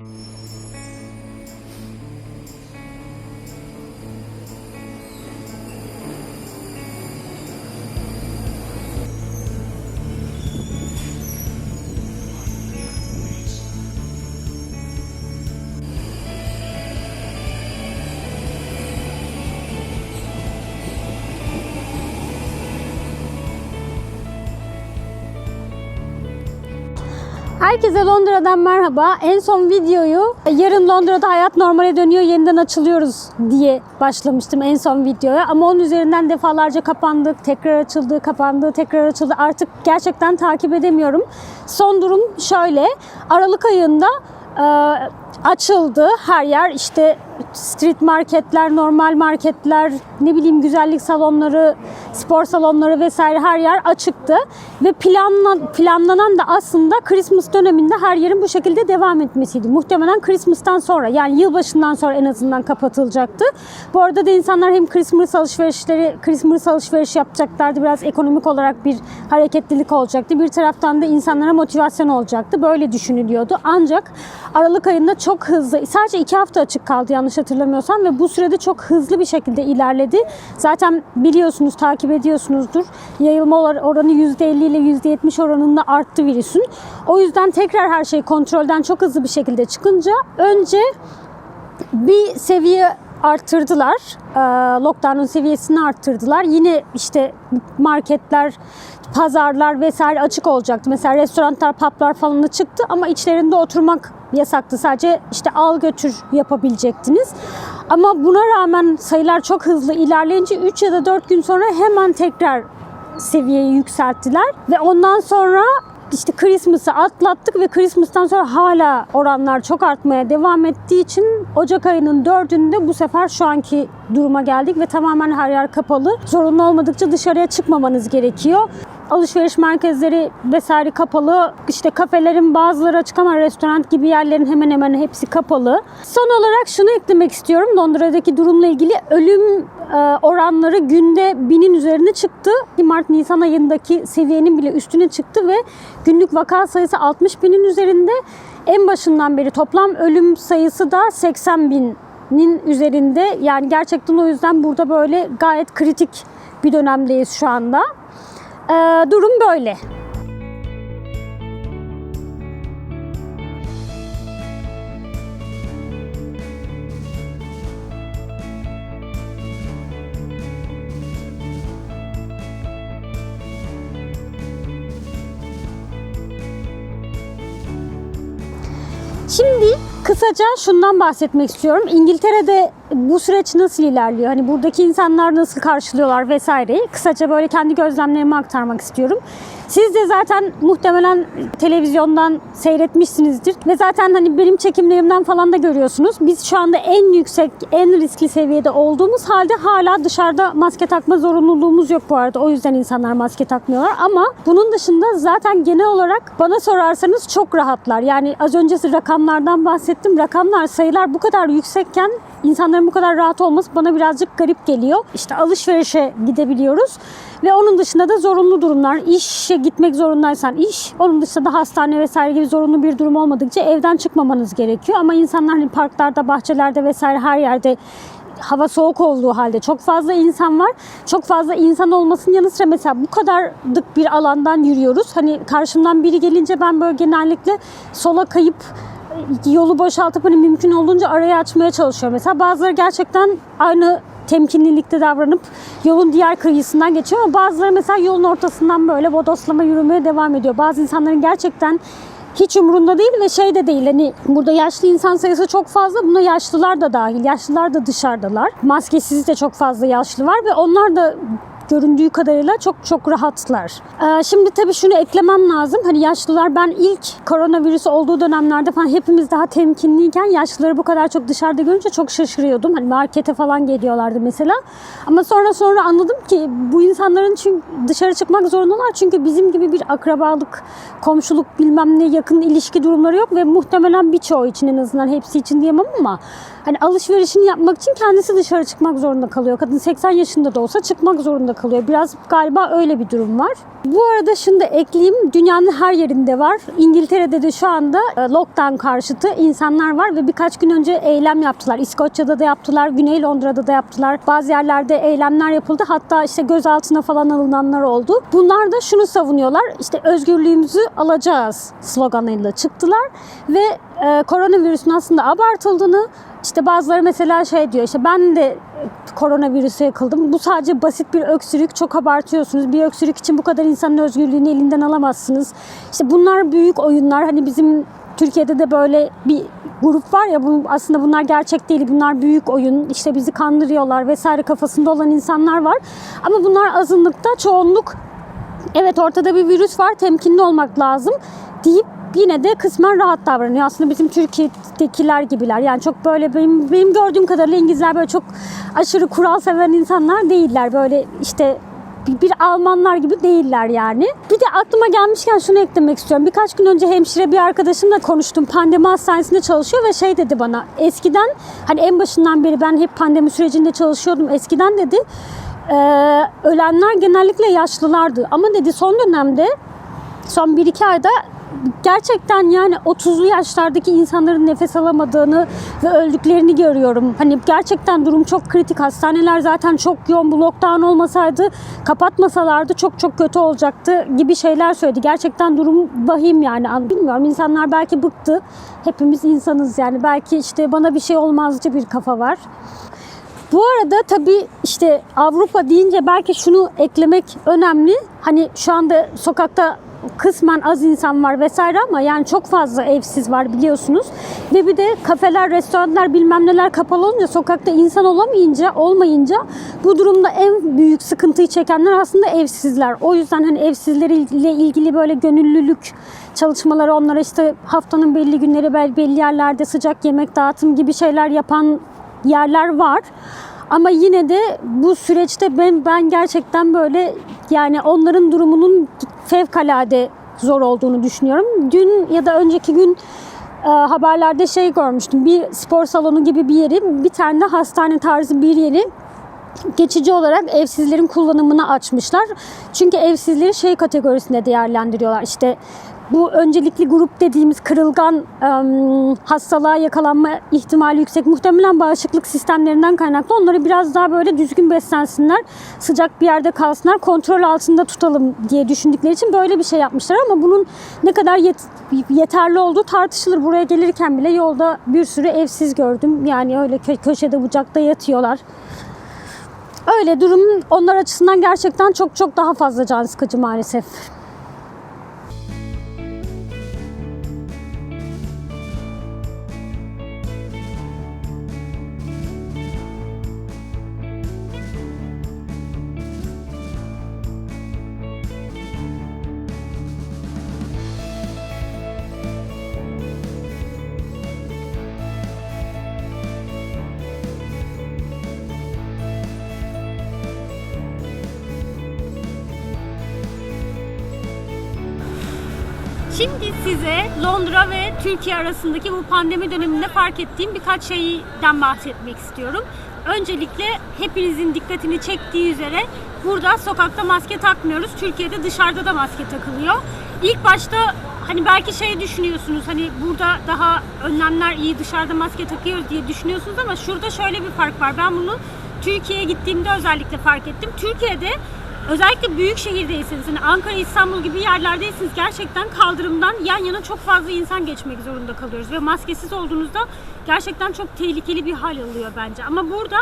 Mm-hmm. Herkese Londra'dan merhaba. En son videoyu yarın Londra'da hayat normale dönüyor, yeniden açılıyoruz diye başlamıştım en son videoya. Ama onun üzerinden defalarca kapandık, tekrar açıldı, kapandı, tekrar açıldı. Artık gerçekten takip edemiyorum. Son durum şöyle. Aralık ayında açıldı her yer. İşte street marketler, normal marketler, ne bileyim güzellik salonları, spor salonları vesaire her yer açıktı. Ve planla, planlanan da aslında Christmas döneminde her yerin bu şekilde devam etmesiydi. Muhtemelen Christmas'tan sonra yani yılbaşından sonra en azından kapatılacaktı. Bu arada da insanlar hem Christmas alışverişleri, Christmas alışveriş yapacaklardı. Biraz ekonomik olarak bir hareketlilik olacaktı. Bir taraftan da insanlara motivasyon olacaktı. Böyle düşünülüyordu. Ancak Aralık ayında çok hızlı, sadece iki hafta açık kaldı yanlış hatırlamıyorsam ve bu sürede çok hızlı bir şekilde ilerledi. Zaten biliyorsunuz, takip ediyorsunuzdur. Yayılma or- oranı %50 ile %70 oranında arttı virüsün. O yüzden tekrar her şey kontrolden çok hızlı bir şekilde çıkınca önce bir seviye arttırdılar. Ee, Lockdown'un seviyesini arttırdılar. Yine işte marketler, pazarlar vesaire açık olacaktı. Mesela restoranlar, publar falan da çıktı ama içlerinde oturmak yasaktı. Sadece işte al götür yapabilecektiniz. Ama buna rağmen sayılar çok hızlı ilerleyince 3 ya da 4 gün sonra hemen tekrar seviyeyi yükselttiler ve ondan sonra işte Christmas'ı atlattık ve Christmas'tan sonra hala oranlar çok artmaya devam ettiği için Ocak ayının 4'ünde bu sefer şu anki duruma geldik ve tamamen her yer kapalı. Zorunlu olmadıkça dışarıya çıkmamanız gerekiyor. Alışveriş merkezleri vesaire kapalı. İşte kafelerin bazıları açık ama restoran gibi yerlerin hemen hemen hepsi kapalı. Son olarak şunu eklemek istiyorum. Londra'daki durumla ilgili ölüm e, oranları günde binin üzerine çıktı. Mart-Nisan ayındaki seviyenin bile üstüne çıktı ve günlük vaka sayısı 60 binin üzerinde. En başından beri toplam ölüm sayısı da 80 binin üzerinde. Yani gerçekten o yüzden burada böyle gayet kritik bir dönemdeyiz şu anda. E, durum böyle. Şimdi kısaca şundan bahsetmek istiyorum. İngiltere'de bu süreç nasıl ilerliyor? Hani buradaki insanlar nasıl karşılıyorlar vesaireyi. Kısaca böyle kendi gözlemlerimi aktarmak istiyorum. Siz de zaten muhtemelen televizyondan seyretmişsinizdir ve zaten hani benim çekimlerimden falan da görüyorsunuz. Biz şu anda en yüksek, en riskli seviyede olduğumuz halde hala dışarıda maske takma zorunluluğumuz yok bu arada. O yüzden insanlar maske takmıyorlar ama bunun dışında zaten genel olarak bana sorarsanız çok rahatlar. Yani az önce rakamlardan bahsettim. Rakamlar, sayılar bu kadar yüksekken insanların bu kadar rahat olması bana birazcık garip geliyor. İşte alışverişe gidebiliyoruz ve onun dışında da zorunlu durumlar. İşe gitmek zorundaysan iş, onun dışında da hastane vesaire gibi zorunlu bir durum olmadıkça evden çıkmamanız gerekiyor. Ama insanlar hani parklarda, bahçelerde vesaire her yerde hava soğuk olduğu halde çok fazla insan var. Çok fazla insan olmasının yanı sıra mesela bu kadarlık bir alandan yürüyoruz. Hani karşımdan biri gelince ben böyle genellikle sola kayıp yolu boşaltıp hani mümkün olduğunca arayı açmaya çalışıyor. Mesela bazıları gerçekten aynı temkinlilikte davranıp yolun diğer kıyısından geçiyor ama bazıları mesela yolun ortasından böyle bodoslama yürümeye devam ediyor. Bazı insanların gerçekten hiç umurunda değil ve şey de değil hani burada yaşlı insan sayısı çok fazla buna yaşlılar da dahil yaşlılar da dışarıdalar maskesiz de çok fazla yaşlı var ve onlar da göründüğü kadarıyla çok çok rahatlar. Ee, şimdi tabii şunu eklemem lazım. Hani yaşlılar ben ilk koronavirüs olduğu dönemlerde falan hepimiz daha temkinliyken yaşlıları bu kadar çok dışarıda görünce çok şaşırıyordum. Hani markete falan geliyorlardı mesela. Ama sonra sonra anladım ki bu insanların çünkü dışarı çıkmak zorundalar. Çünkü bizim gibi bir akrabalık, komşuluk bilmem ne yakın ilişki durumları yok ve muhtemelen birçoğu için en azından hepsi için diyemem ama hani alışverişini yapmak için kendisi dışarı çıkmak zorunda kalıyor. Kadın 80 yaşında da olsa çıkmak zorunda kalıyor. Biraz galiba öyle bir durum var. Bu arada şunu da ekleyeyim. Dünyanın her yerinde var. İngiltere'de de şu anda e, lockdown karşıtı insanlar var ve birkaç gün önce eylem yaptılar. İskoçya'da da yaptılar, Güney Londra'da da yaptılar. Bazı yerlerde eylemler yapıldı. Hatta işte gözaltına falan alınanlar oldu. Bunlar da şunu savunuyorlar. İşte özgürlüğümüzü alacağız sloganıyla çıktılar ve e, koronavirüsün aslında abartıldığını işte bazıları mesela şey diyor işte ben de koronavirüse yakıldım. Bu sadece basit bir öksürük. Çok abartıyorsunuz. Bir öksürük için bu kadar insanın özgürlüğünü elinden alamazsınız. İşte bunlar büyük oyunlar. Hani bizim Türkiye'de de böyle bir grup var ya bu aslında bunlar gerçek değil. Bunlar büyük oyun. İşte bizi kandırıyorlar vesaire kafasında olan insanlar var. Ama bunlar azınlıkta, çoğunluk evet ortada bir virüs var. Temkinli olmak lazım deyip yine de kısmen rahat davranıyor. Aslında bizim Türkiye'dekiler gibiler. Yani çok böyle benim, benim gördüğüm kadarıyla İngilizler böyle çok aşırı kural seven insanlar değiller. Böyle işte bir, Almanlar gibi değiller yani. Bir de aklıma gelmişken şunu eklemek istiyorum. Birkaç gün önce hemşire bir arkadaşımla konuştum. Pandemi hastanesinde çalışıyor ve şey dedi bana. Eskiden hani en başından beri ben hep pandemi sürecinde çalışıyordum. Eskiden dedi e, ölenler genellikle yaşlılardı. Ama dedi son dönemde son 1-2 ayda gerçekten yani 30'lu yaşlardaki insanların nefes alamadığını ve öldüklerini görüyorum. Hani gerçekten durum çok kritik. Hastaneler zaten çok yoğun. Bu lockdown olmasaydı, kapatmasalardı çok çok kötü olacaktı gibi şeyler söyledi. Gerçekten durum vahim yani. Bilmiyorum insanlar belki bıktı. Hepimiz insanız yani. Belki işte bana bir şey olmazcı bir kafa var. Bu arada tabii işte Avrupa deyince belki şunu eklemek önemli. Hani şu anda sokakta kısmen az insan var vesaire ama yani çok fazla evsiz var biliyorsunuz. Ve bir de kafeler, restoranlar bilmem neler kapalı olunca sokakta insan olamayınca, olmayınca bu durumda en büyük sıkıntıyı çekenler aslında evsizler. O yüzden hani evsizlerle ilgili böyle gönüllülük çalışmaları onlara işte haftanın belli günleri belli yerlerde sıcak yemek dağıtım gibi şeyler yapan yerler var. Ama yine de bu süreçte ben ben gerçekten böyle yani onların durumunun fevkalade zor olduğunu düşünüyorum. Dün ya da önceki gün e, haberlerde şey görmüştüm. Bir spor salonu gibi bir yeri, bir tane de hastane tarzı bir yeri geçici olarak evsizlerin kullanımını açmışlar. Çünkü evsizleri şey kategorisinde değerlendiriyorlar. İşte bu öncelikli grup dediğimiz kırılgan hastalığa yakalanma ihtimali yüksek. Muhtemelen bağışıklık sistemlerinden kaynaklı. Onları biraz daha böyle düzgün beslensinler. Sıcak bir yerde kalsınlar. Kontrol altında tutalım diye düşündükleri için böyle bir şey yapmışlar. Ama bunun ne kadar yet- yeterli olduğu tartışılır. Buraya gelirken bile yolda bir sürü evsiz gördüm. Yani öyle kö- köşede bucakta yatıyorlar. Öyle durum onlar açısından gerçekten çok çok daha fazla can sıkıcı maalesef. Şimdi size Londra ve Türkiye arasındaki bu pandemi döneminde fark ettiğim birkaç şeyden bahsetmek istiyorum. Öncelikle hepinizin dikkatini çektiği üzere burada sokakta maske takmıyoruz. Türkiye'de dışarıda da maske takılıyor. İlk başta hani belki şey düşünüyorsunuz hani burada daha önlemler iyi dışarıda maske takıyoruz diye düşünüyorsunuz ama şurada şöyle bir fark var. Ben bunu Türkiye'ye gittiğimde özellikle fark ettim. Türkiye'de Özellikle büyük şehirdeyseniz, hani Ankara, İstanbul gibi yerlerdeyseniz gerçekten kaldırımdan yan yana çok fazla insan geçmek zorunda kalıyoruz. Ve maskesiz olduğunuzda gerçekten çok tehlikeli bir hal alıyor bence. Ama burada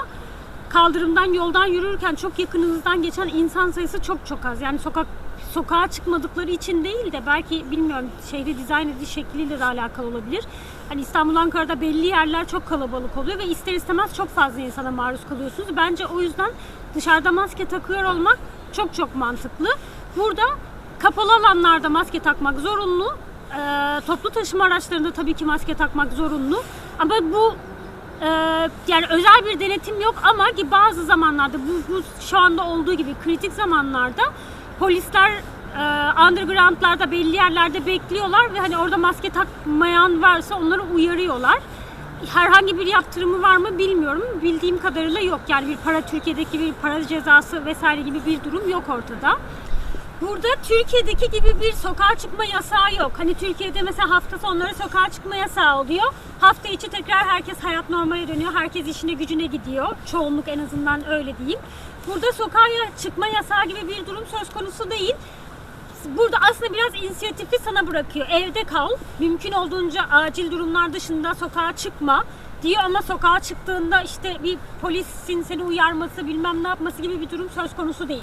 kaldırımdan, yoldan yürürken çok yakınınızdan geçen insan sayısı çok çok az. Yani sokak sokağa çıkmadıkları için değil de belki bilmiyorum şehri dizayn ediş şekliyle de alakalı olabilir. Hani İstanbul, Ankara'da belli yerler çok kalabalık oluyor ve ister istemez çok fazla insana maruz kalıyorsunuz. Bence o yüzden dışarıda maske takıyor olmak çok çok mantıklı. Burada kapalı alanlarda maske takmak zorunlu. Ee, toplu taşıma araçlarında tabii ki maske takmak zorunlu. Ama bu e, yani özel bir denetim yok ama ki bazı zamanlarda bu, bu şu anda olduğu gibi kritik zamanlarda polisler e, undergroundlarda belli yerlerde bekliyorlar ve hani orada maske takmayan varsa onları uyarıyorlar. Herhangi bir yaptırımı var mı bilmiyorum. Bildiğim kadarıyla yok. Yani bir para Türkiye'deki bir para cezası vesaire gibi bir durum yok ortada. Burada Türkiye'deki gibi bir sokağa çıkma yasağı yok. Hani Türkiye'de mesela hafta sonları sokağa çıkma yasağı oluyor. Hafta içi tekrar herkes hayat normale dönüyor. Herkes işine gücüne gidiyor. Çoğunluk en azından öyle diyeyim. Burada sokağa çıkma yasağı gibi bir durum söz konusu değil. Burada aslında biraz inisiyatifi sana bırakıyor. Evde kal, mümkün olduğunca acil durumlar dışında sokağa çıkma diyor ama sokağa çıktığında işte bir polisin seni uyarması, bilmem ne yapması gibi bir durum söz konusu değil.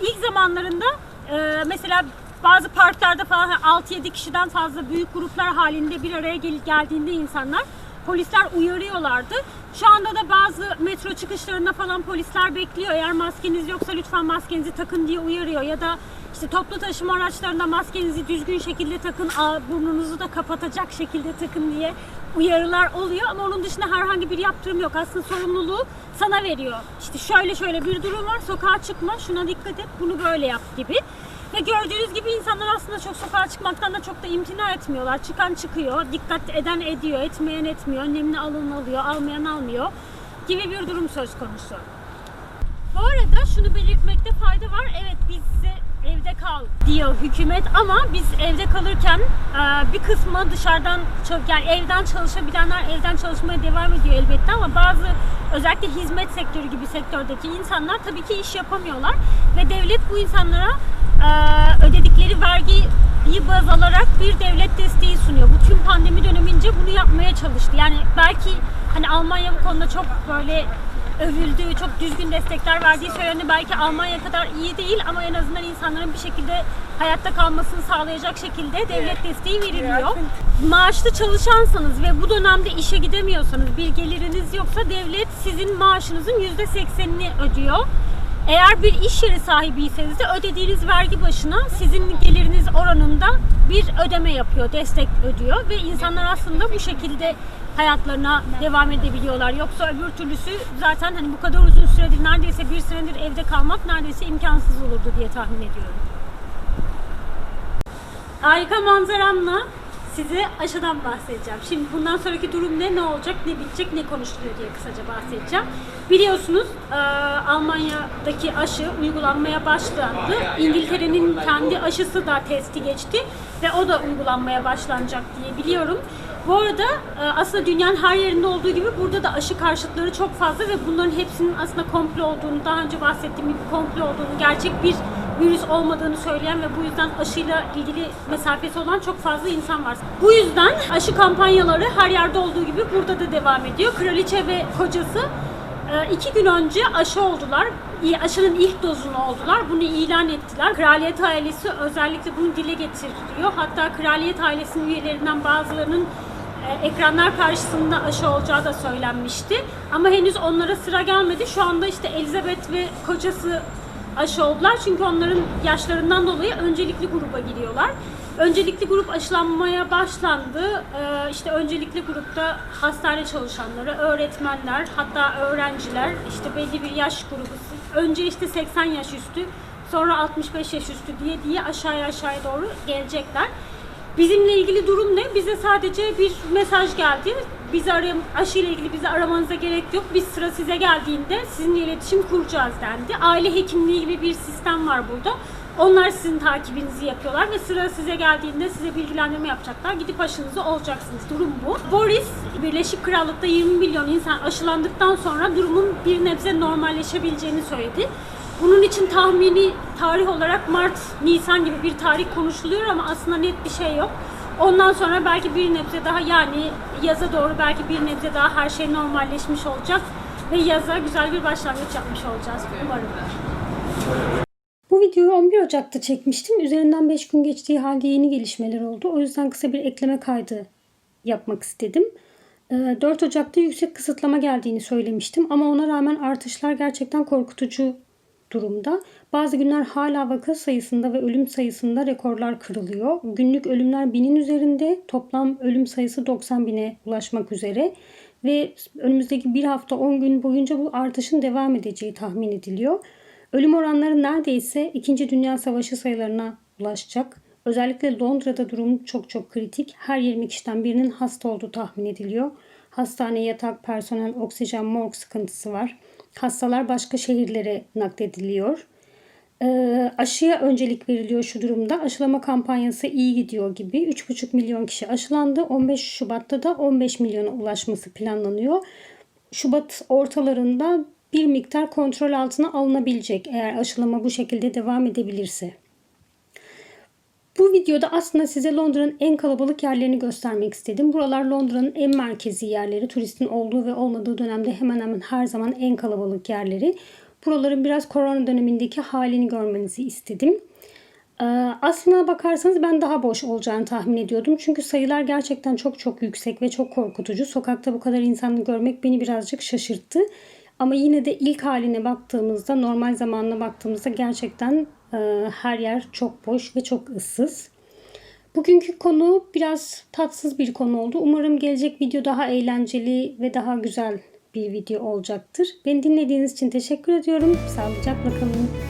İlk zamanlarında e, mesela bazı parklarda falan 6-7 kişiden fazla büyük gruplar halinde bir araya gel- geldiğinde insanlar polisler uyarıyorlardı. Şu anda da bazı metro çıkışlarında falan polisler bekliyor. Eğer maskeniz yoksa lütfen maskenizi takın diye uyarıyor ya da işte toplu taşıma araçlarında maskenizi düzgün şekilde takın, burnunuzu da kapatacak şekilde takın diye uyarılar oluyor ama onun dışında herhangi bir yaptırım yok. Aslında sorumluluğu sana veriyor. İşte şöyle şöyle bir durum var. Sokağa çıkma, şuna dikkat et, bunu böyle yap gibi. Ve gördüğünüz gibi insanlar aslında çok sokağa çıkmaktan da çok da imtina etmiyorlar. Çıkan çıkıyor, dikkat eden ediyor, etmeyen etmiyor, önlemini alın alıyor, almayan almıyor gibi bir durum söz konusu. Bu arada şunu belirtmekte fayda var. Evet biz size evde kal diyor hükümet ama biz evde kalırken e, bir kısmı dışarıdan yani evden çalışabilenler evden çalışmaya devam ediyor elbette ama bazı özellikle hizmet sektörü gibi sektördeki insanlar tabii ki iş yapamıyorlar ve devlet bu insanlara e, ödedikleri vergiyi baz alarak bir devlet desteği sunuyor. Bu tüm pandemi dönemince bunu yapmaya çalıştı. Yani belki hani Almanya bu konuda çok böyle övüldüğü, çok düzgün destekler verdiği söylendi. Belki Almanya kadar iyi değil ama en azından insanların bir şekilde hayatta kalmasını sağlayacak şekilde devlet desteği veriliyor. Maaşlı çalışansanız ve bu dönemde işe gidemiyorsanız, bir geliriniz yoksa devlet sizin maaşınızın %80'ini ödüyor. Eğer bir iş yeri sahibiyseniz de ödediğiniz vergi başına sizin geliriniz oranında bir ödeme yapıyor, destek ödüyor ve insanlar aslında bu şekilde hayatlarına devam edebiliyorlar. Yoksa öbür türlüsü zaten hani bu kadar uzun süredir neredeyse bir senedir evde kalmak neredeyse imkansız olurdu diye tahmin ediyorum. Harika manzaramla size aşıdan bahsedeceğim. Şimdi bundan sonraki durum ne, ne olacak, ne bitecek, ne konuşuluyor diye kısaca bahsedeceğim. Biliyorsunuz e, Almanya'daki aşı uygulanmaya başlandı. İngiltere'nin kendi aşısı da testi geçti ve o da uygulanmaya başlanacak diye biliyorum. Bu arada e, aslında dünyanın her yerinde olduğu gibi burada da aşı karşıtları çok fazla ve bunların hepsinin aslında komplo olduğunu, daha önce bahsettiğim gibi komplo olduğunu, gerçek bir virüs olmadığını söyleyen ve bu yüzden aşıyla ilgili mesafesi olan çok fazla insan var. Bu yüzden aşı kampanyaları her yerde olduğu gibi burada da devam ediyor. Kraliçe ve kocası e, iki gün önce aşı oldular. Aşının ilk dozunu oldular. Bunu ilan ettiler. Kraliyet ailesi özellikle bunu dile getiriyor. Hatta kraliyet ailesinin üyelerinden bazılarının ekranlar karşısında aşı olacağı da söylenmişti. Ama henüz onlara sıra gelmedi. Şu anda işte Elizabeth ve kocası aşı oldular. Çünkü onların yaşlarından dolayı öncelikli gruba giriyorlar. Öncelikli grup aşılanmaya başlandı. Ee, işte öncelikli grupta hastane çalışanları, öğretmenler, hatta öğrenciler, işte belli bir yaş grubu. Önce işte 80 yaş üstü, sonra 65 yaş üstü diye diye aşağıya aşağıya doğru gelecekler. Bizimle ilgili durum ne? Bize sadece bir mesaj geldi. Bizi arayın, aşı ile ilgili bizi aramanıza gerek yok. Biz sıra size geldiğinde sizinle iletişim kuracağız dendi. Aile hekimliği gibi bir sistem var burada. Onlar sizin takibinizi yapıyorlar ve sıra size geldiğinde size bilgilendirme yapacaklar. Gidip aşınızı olacaksınız. Durum bu. Boris, Birleşik Krallık'ta 20 milyon insan aşılandıktan sonra durumun bir nebze normalleşebileceğini söyledi. Bunun için tahmini tarih olarak Mart, Nisan gibi bir tarih konuşuluyor ama aslında net bir şey yok. Ondan sonra belki bir nebze daha yani yaza doğru belki bir nebze daha her şey normalleşmiş olacak ve yaza güzel bir başlangıç yapmış olacağız umarım. Bu videoyu 11 Ocak'ta çekmiştim. Üzerinden 5 gün geçtiği halde yeni gelişmeler oldu. O yüzden kısa bir ekleme kaydı yapmak istedim. Ee, 4 Ocak'ta yüksek kısıtlama geldiğini söylemiştim ama ona rağmen artışlar gerçekten korkutucu durumda. Bazı günler hala vaka sayısında ve ölüm sayısında rekorlar kırılıyor. Günlük ölümler binin üzerinde, toplam ölüm sayısı 90 bine ulaşmak üzere ve önümüzdeki bir hafta 10 gün boyunca bu artışın devam edeceği tahmin ediliyor. Ölüm oranları neredeyse 2. Dünya Savaşı sayılarına ulaşacak. Özellikle Londra'da durum çok çok kritik. Her 20 kişiden birinin hasta olduğu tahmin ediliyor. Hastane yatak, personel, oksijen, morg sıkıntısı var. Hastalar başka şehirlere naklediliyor. Ee, aşıya öncelik veriliyor şu durumda. Aşılama kampanyası iyi gidiyor gibi. 3,5 milyon kişi aşılandı. 15 Şubat'ta da 15 milyona ulaşması planlanıyor. Şubat ortalarında bir miktar kontrol altına alınabilecek eğer aşılama bu şekilde devam edebilirse. Videoda aslında size Londra'nın en kalabalık yerlerini göstermek istedim. Buralar Londra'nın en merkezi yerleri. Turistin olduğu ve olmadığı dönemde hemen hemen her zaman en kalabalık yerleri. Buraların biraz korona dönemindeki halini görmenizi istedim. Ee, Aslına bakarsanız ben daha boş olacağını tahmin ediyordum. Çünkü sayılar gerçekten çok çok yüksek ve çok korkutucu. Sokakta bu kadar insanı görmek beni birazcık şaşırttı. Ama yine de ilk haline baktığımızda, normal zamanına baktığımızda gerçekten her yer çok boş ve çok ıssız. Bugünkü konu biraz tatsız bir konu oldu. Umarım gelecek video daha eğlenceli ve daha güzel bir video olacaktır. Beni dinlediğiniz için teşekkür ediyorum. Sağlıcakla kalın.